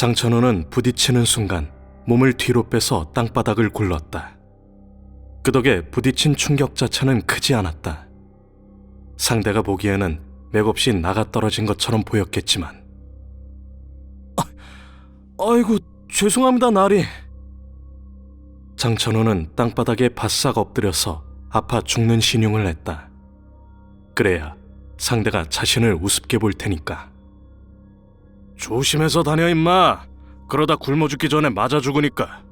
장천호는 부딪히는 순간 몸을 뒤로 빼서 땅바닥을 굴렀다. 그 덕에 부딪힌 충격 자체는 크지 않았다. 상대가 보기에는 맥없이 나가 떨어진 것처럼 보였겠지만. 아, 아이고, 죄송합니다, 나리. 장천호는 땅바닥에 바싹 엎드려서 아파 죽는 신용을 했다. 그래야 상대가 자신을 우습게 볼 테니까. 조심해서 다녀 임마. 그러다 굶어 죽기 전에 맞아 죽으니까.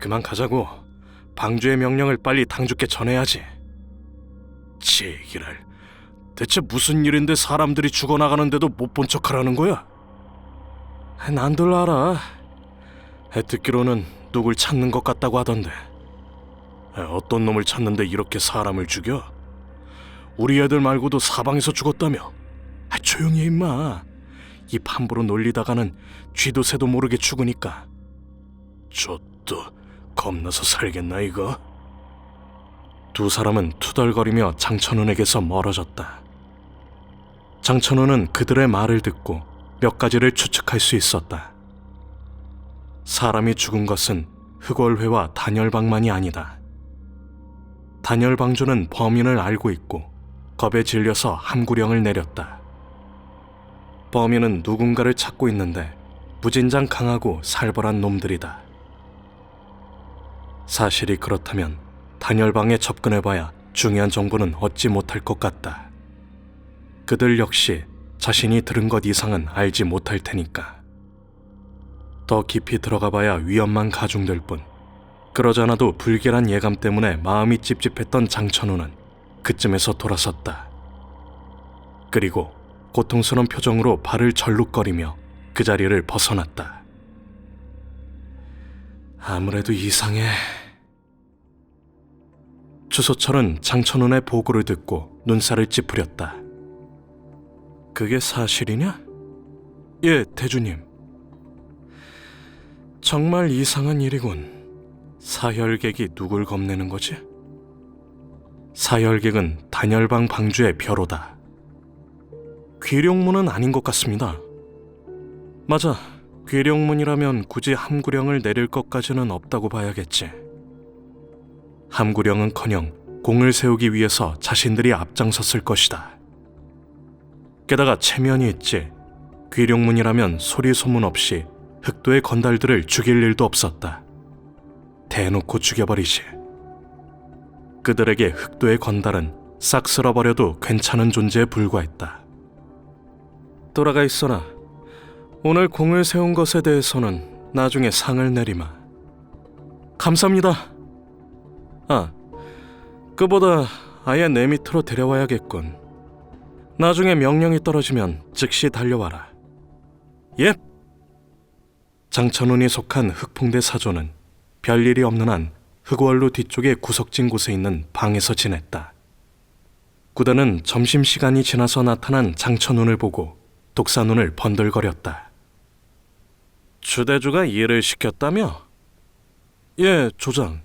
그만 가자고. 방주의 명령을 빨리 당주께 전해야지. 제기랄. 대체 무슨 일인데 사람들이 죽어나가는데도 못 본 척하라는 거야? 난들 알아. 듣기로는 누굴 찾는 것 같다고 하던데. 어떤 놈을 찾는데 이렇게 사람을 죽여? 우리 애들 말고도 사방에서 죽었다며. 아, 조용히 해 임마. 입 함부로 놀리다가는 쥐도 새도 모르게 죽으니까. 저또 겁나서 살겠나 이거? 두 사람은 투덜거리며 장천훈에게서 멀어졌다. 장천훈은 그들의 말을 듣고 몇 가지를 추측할 수 있었다. 사람이 죽은 것은 흑월회와 단열방만이 아니다. 단열방주는 범인을 알고 있고 겁에 질려서 함구령을 내렸다. 범인은 누군가를 찾고 있는데 무진장 강하고 살벌한 놈들이다. 사실이 그렇다면 단열방에 접근해봐야 중요한 정보는 얻지 못할 것 같다. 그들 역시 자신이 들은 것 이상은 알지 못할 테니까. 더 깊이 들어가봐야 위험만 가중될 뿐. 그러잖아도 불길한 예감 때문에 마음이 찝찝했던 장천우는 그쯤에서 돌아섰다. 그리고 고통스러운 표정으로 발을 절룩거리며 그 자리를 벗어났다. 아무래도 이상해. 주소철은 장천훈의 보고를 듣고 눈살을 찌푸렸다. 그게 사실이냐? 예, 대주님. 정말 이상한 일이군. 사혈객이 누굴 겁내는 거지? 사혈객은 단열방 방주의 벼로다. 귀룡문은 아닌 것 같습니다. 맞아. 귀룡문이라면 굳이 함구령을 내릴 것까지는 없다고 봐야겠지. 함구령은커녕 공을 세우기 위해서 자신들이 앞장섰을 것이다. 게다가 체면이 있지. 귀룡문이라면 소리 소문 없이 흑도의 건달들을 죽일 일도 없었다. 대놓고 죽여버리지. 그들에게 흑도의 건달은 싹 쓸어버려도 괜찮은 존재에 불과했다. 돌아가 있어라. 오늘 공을 세운 것에 대해서는 나중에 상을 내리마. 감사합니다. 아, 그보다 아예 내 밑으로 데려와야겠군. 나중에 명령이 떨어지면 즉시 달려와라. 예. 장천훈이 속한 흑풍대 사조는 별일이 없는 한 흑월로 뒤쪽에 구석진 곳에 있는 방에서 지냈다. 구단은 점심시간이 지나서 나타난 장천훈을 보고 독사눈을 번들거렸다. 주대주가 일을 시켰다며? 예, 조장.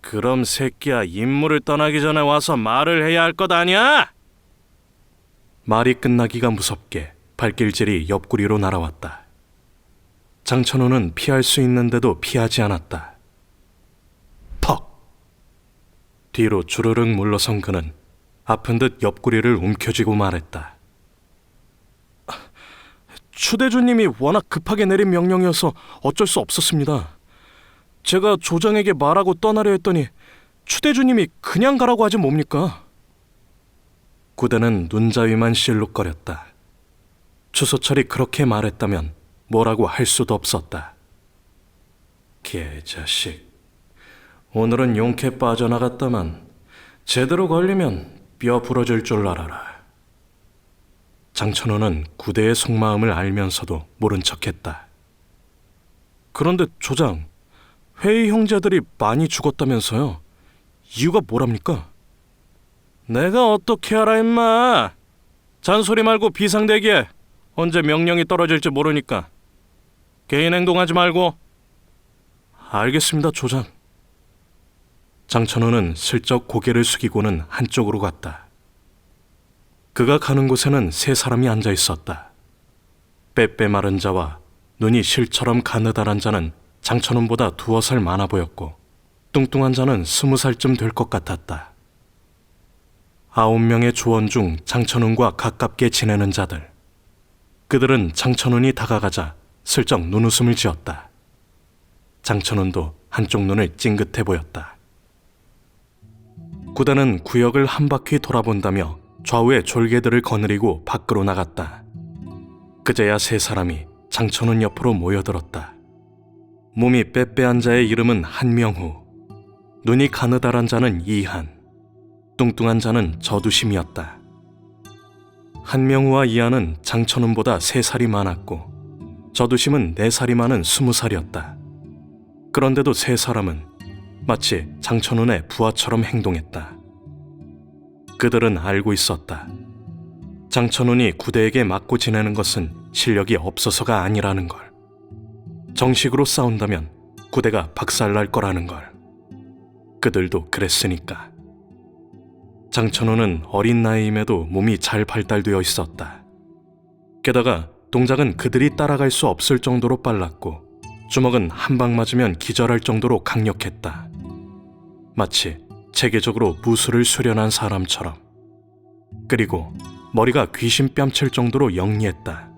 그럼 새끼야 임무를 떠나기 전에 와서 말을 해야 할 것 아니야? 말이 끝나기가 무섭게 발길질이 옆구리로 날아왔다. 장천호는 피할 수 있는데도 피하지 않았다. 퍽! 뒤로 주르륵 물러선 그는 아픈 듯 옆구리를 움켜쥐고 말했다. 추대주님이 워낙 급하게 내린 명령이어서 어쩔 수 없었습니다. 제가 조장에게 말하고 떠나려 했더니 추대주님이 그냥 가라고 하지 뭡니까? 구대는 눈자위만 실룩거렸다. 추소철이 그렇게 말했다면 뭐라고 할 수도 없었다. 개자식. 오늘은 용케 빠져나갔다만 제대로 걸리면 뼈 부러질 줄 알아라. 장천호는 구대의 속마음을 알면서도 모른 척했다. 그런데 조장, 회의 형제들이 많이 죽었다면서요? 이유가 뭐랍니까? 내가 어떻게 알아 임마 잔소리 말고 비상대기에 언제 명령이 떨어질지 모르니까 개인 행동하지 말고 알겠습니다 조장 장천호는 슬쩍 고개를 숙이고는 한쪽으로 갔다 그가 가는 곳에는 세 사람이 앉아 있었다 빼빼 마른 자와 눈이 실처럼 가느다란 자는 장천훈보다 두어 살 많아 보였고 뚱뚱한 자는 스무 살쯤 될 것 같았다. 아홉 명의 조원 중 장천훈과 가깝게 지내는 자들. 그들은 장천훈이 다가가자 슬쩍 눈웃음을 지었다. 장천훈도 한쪽 눈을 찡긋해 보였다. 구단은 구역을 한 바퀴 돌아본다며 좌우의 졸개들을 거느리고 밖으로 나갔다. 그제야 세 사람이 장천훈 옆으로 모여들었다. 몸이 빼빼한 자의 이름은 한명후, 눈이 가느다란 자는 이한, 뚱뚱한 자는 저두심이었다. 한명우와 이한은 장천훈보다 세 살이 많았고, 저두심은 네 살이 많은 스무 살이었다. 그런데도 세 사람은 마치 장천훈의 부하처럼 행동했다. 그들은 알고 있었다. 장천훈이 구대에게 맞고 지내는 것은 실력이 없어서가 아니라는 걸. 정식으로 싸운다면 구대가 박살날 거라는 걸. 그들도 그랬으니까. 장천훈은 어린 나이임에도 몸이 잘 발달되어 있었다. 게다가 동작은 그들이 따라갈 수 없을 정도로 빨랐고 주먹은 한 방 맞으면 기절할 정도로 강력했다. 마치 체계적으로 무술을 수련한 사람처럼. 그리고 머리가 귀신 뺨칠 정도로 영리했다.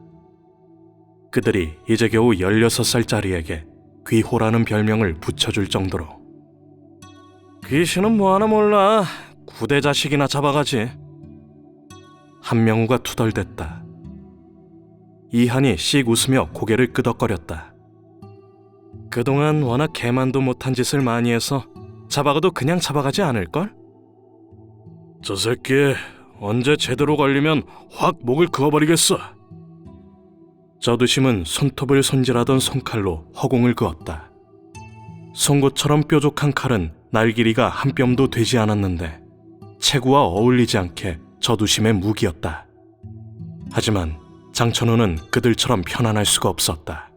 그들이 이제 겨우 16살짜리에게 귀호라는 별명을 붙여줄 정도로. 귀신은 뭐 하나 몰라. 구대 자식이나 잡아가지. 한명우가 투덜댔다. 이한이 씩 웃으며 고개를 끄덕거렸다. 그동안 워낙 개만도 못한 짓을 많이 해서 잡아가도 그냥 잡아가지 않을걸? 저 새끼 언제 제대로 걸리면 확 목을 그어버리겠어. 저두심은 손톱을 손질하던 손칼로 허공을 그었다. 송곳처럼 뾰족한 칼은 날 길이가 한 뼘도 되지 않았는데 체구와 어울리지 않게 저두심의 무기였다. 하지만 장천호는 그들처럼 편안할 수가 없었다.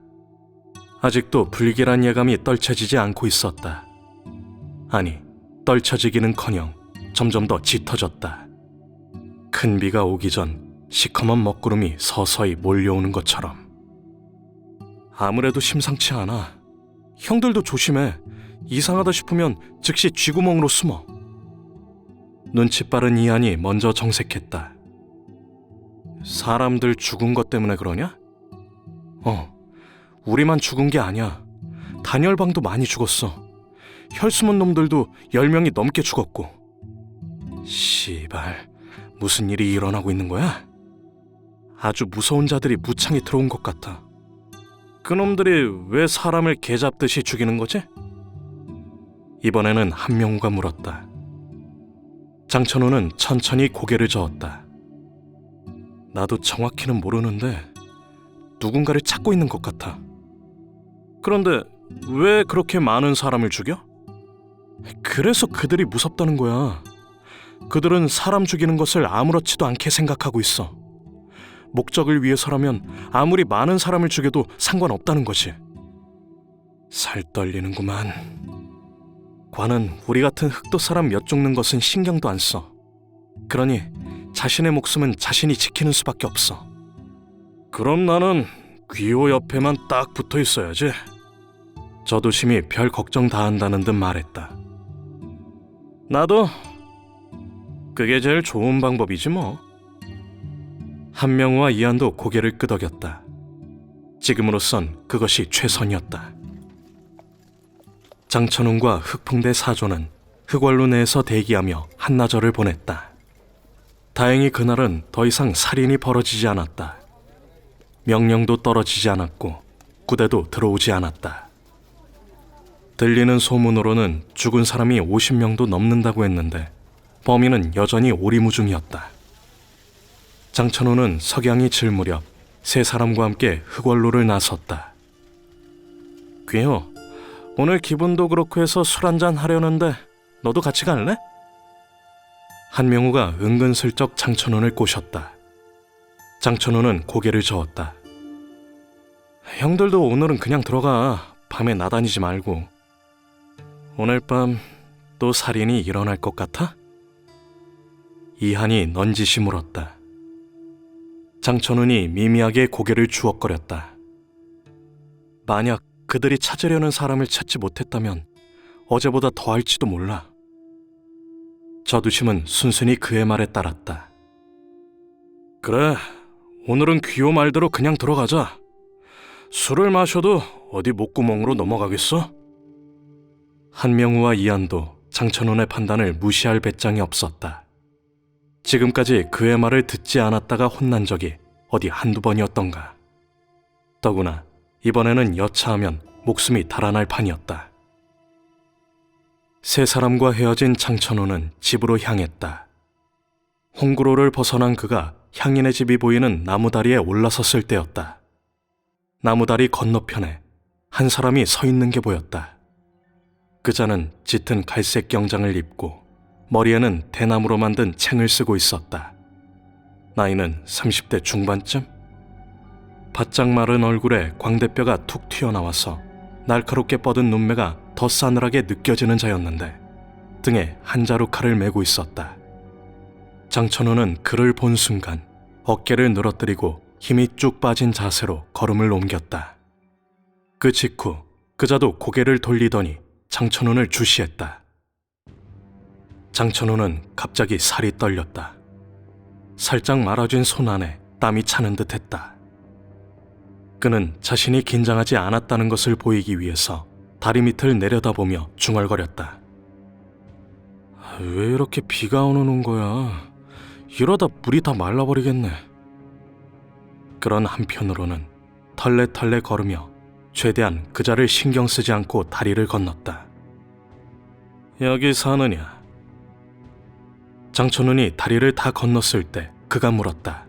아직도 불길한 예감이 떨쳐지지 않고 있었다. 아니, 떨쳐지기는커녕 점점 더 짙어졌다. 큰 비가 오기 전 시커먼 먹구름이 서서히 몰려오는 것처럼. 아무래도 심상치 않아. 형들도 조심해. 이상하다 싶으면 즉시 쥐구멍으로 숨어. 눈치 빠른 이한이 먼저 정색했다. 사람들 죽은 것 때문에 그러냐? 어, 우리만 죽은 게 아니야. 단열방도 많이 죽었어. 혈수문 놈들도 열 명이 넘게 죽었고. 씨발, 무슨 일이 일어나고 있는 거야? 아주 무서운 자들이 무창에 들어온 것 같아. 그놈들이 왜 사람을 개 잡듯이 죽이는 거지? 이번에는 한명우가 물었다. 장천호는 천천히 고개를 저었다. 나도 정확히는 모르는데 누군가를 찾고 있는 것 같아. 그런데 왜 그렇게 많은 사람을 죽여? 그래서 그들이 무섭다는 거야. 그들은 사람 죽이는 것을 아무렇지도 않게 생각하고 있어. 목적을 위해서라면 아무리 많은 사람을 죽여도 상관없다는 거지. 살 떨리는구만. 관은 우리 같은 흑도 사람 몇 죽는 것은 신경도 안 써. 그러니 자신의 목숨은 자신이 지키는 수밖에 없어. 그럼 나는 귀호 옆에만 딱 붙어 있어야지. 저도심이 별 걱정 다 한다는 듯 말했다. 나도 그게 제일 좋은 방법이지 뭐. 한명우와 이한도 고개를 끄덕였다. 지금으로선 그것이 최선이었다. 장천웅과 흑풍대 사조는 흑월로 내에서 대기하며 한나절을 보냈다. 다행히 그날은 더 이상 살인이 벌어지지 않았다. 명령도 떨어지지 않았고 구대도 들어오지 않았다. 들리는 소문으로는 죽은 사람이 50명도 넘는다고 했는데 범인은 여전히 오리무중이었다. 장천호는 석양이 질 무렵 세 사람과 함께 흑월로를 나섰다. 귀여, 오늘 기분도 그렇고 해서 술 한잔 하려는데 너도 같이 갈래? 한명우가 은근슬쩍 장천호를 꼬셨다. 장천호는 고개를 저었다. 형들도 오늘은 그냥 들어가. 밤에 나다니지 말고. 오늘 밤 또 살인이 일어날 것 같아? 이한이 넌지시 물었다. 장천훈이 미미하게 고개를 주걱거렸다. 만약 그들이 찾으려는 사람을 찾지 못했다면 어제보다 더할지도 몰라. 저두심은 순순히 그의 말에 따랐다. 그래, 오늘은 귀호 말대로 그냥 들어가자. 술을 마셔도 어디 목구멍으로 넘어가겠어? 한명우와 이한도 장천훈의 판단을 무시할 배짱이 없었다. 지금까지 그의 말을 듣지 않았다가 혼난 적이 어디 한두 번이었던가. 더구나 이번에는 여차하면 목숨이 달아날 판이었다. 세 사람과 헤어진 장천호는 집으로 향했다. 홍구로를 벗어난 그가 향인의 집이 보이는 나무다리에 올라섰을 때였다. 나무다리 건너편에 한 사람이 서 있는 게 보였다. 그자는 짙은 갈색 경장을 입고 머리에는 대나무로 만든 챙을 쓰고 있었다. 나이는 30대 중반쯤? 바짝 마른 얼굴에 광대뼈가 툭 튀어나와서 날카롭게 뻗은 눈매가 더 싸늘하게 느껴지는 자였는데 등에 한 자루 칼을 메고 있었다. 장천호는 그를 본 순간 어깨를 늘어뜨리고 힘이 쭉 빠진 자세로 걸음을 옮겼다. 그 직후 그자도 고개를 돌리더니 장천훈을 주시했다. 장천훈은 갑자기 살이 떨렸다. 살짝 말아준 손 안에 땀이 차는 듯 했다. 그는 자신이 긴장하지 않았다는 것을 보이기 위해서 다리 밑을 내려다보며 중얼거렸다. 왜 이렇게 비가 오는 거야? 이러다 물이 다 말라버리겠네. 그런 한편으로는 털레털레 걸으며 최대한 그 자를 신경 쓰지 않고 다리를 건넜다. 여기 사느냐? 장천훈이 다리를 다 건넜을 때 그가 물었다.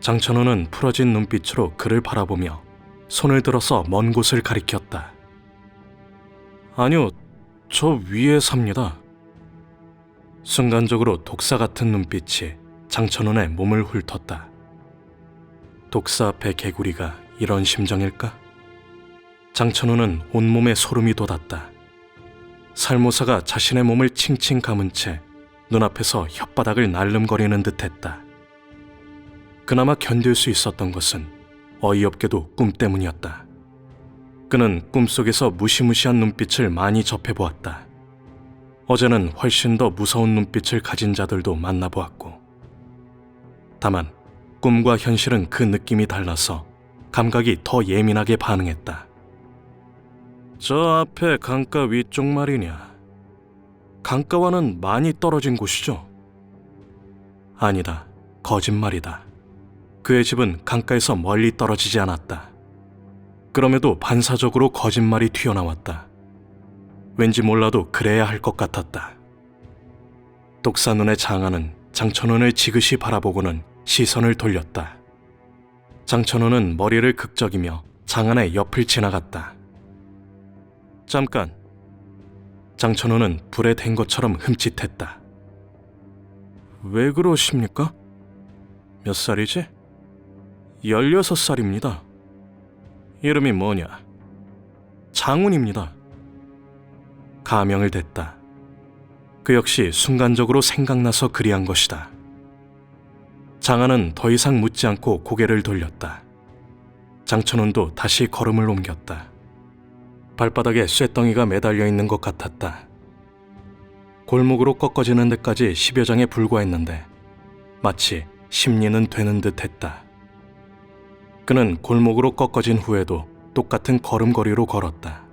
장천훈은 풀어진 눈빛으로 그를 바라보며 손을 들어서 먼 곳을 가리켰다. 아니요, 저 위에 삽니다. 순간적으로 독사 같은 눈빛이 장천훈의 몸을 훑었다. 독사 앞의 개구리가 이런 심정일까? 장천훈은 온몸에 소름이 돋았다. 살모사가 자신의 몸을 칭칭 감은 채 눈앞에서 혓바닥을 날름거리는 듯했다. 그나마 견딜 수 있었던 것은 어이없게도 꿈 때문이었다. 그는 꿈속에서 무시무시한 눈빛을 많이 접해보았다. 어제는 훨씬 더 무서운 눈빛을 가진 자들도 만나보았고. 다만 꿈과 현실은 그 느낌이 달라서 감각이 더 예민하게 반응했다. 저 앞에 강가 위쪽 말이냐? 강가와는 많이 떨어진 곳이죠? 아니다. 거짓말이다. 그의 집은 강가에서 멀리 떨어지지 않았다. 그럼에도 반사적으로 거짓말이 튀어나왔다. 왠지 몰라도 그래야 할 것 같았다. 독사 눈의 장하는 장천원을 지그시 바라보고는 시선을 돌렸다. 장천호는 머리를 극적이며 장안의 옆을 지나갔다. 잠깐. 장천호는 불에 댄 것처럼 흠칫했다. 왜 그러십니까? 몇 살이지? 16살입니다. 이름이 뭐냐? 장훈입니다. 가명을 댔다. 그 역시 순간적으로 생각나서 그리한 것이다. 장하는 더 이상 묻지 않고 고개를 돌렸다. 장천훈도 다시 걸음을 옮겼다. 발바닥에 쇠덩이가 매달려 있는 것 같았다. 골목으로 꺾어지는 데까지 10여 장에 불과했는데 마치 심리는 되는 듯 했다. 그는 골목으로 꺾어진 후에도 똑같은 걸음걸이로 걸었다.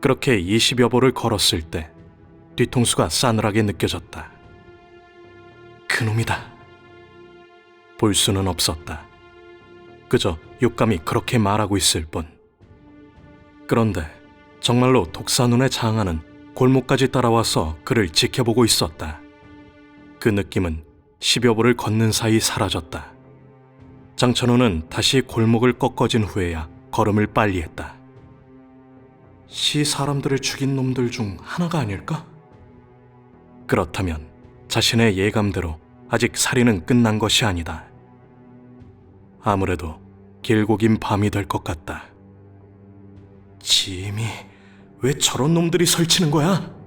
그렇게 20여 보를 걸었을 때 뒤통수가 싸늘하게 느껴졌다. 그놈이다. 볼 수는 없었다. 그저 육감이 그렇게 말하고 있을 뿐. 그런데 정말로 독사 눈의 장하는 골목까지 따라와서 그를 지켜보고 있었다. 그 느낌은 10여 보를 걷는 사이 사라졌다. 장천호는 다시 골목을 꺾어진 후에야 걸음을 빨리 했다. 시 사람들을 죽인 놈들 중 하나가 아닐까? 그렇다면 자신의 예감대로 아직 살인은 끝난 것이 아니다. 아무래도 길고 긴 밤이 될 것 같다. 짐이 왜 저런 놈들이 설치는 거야?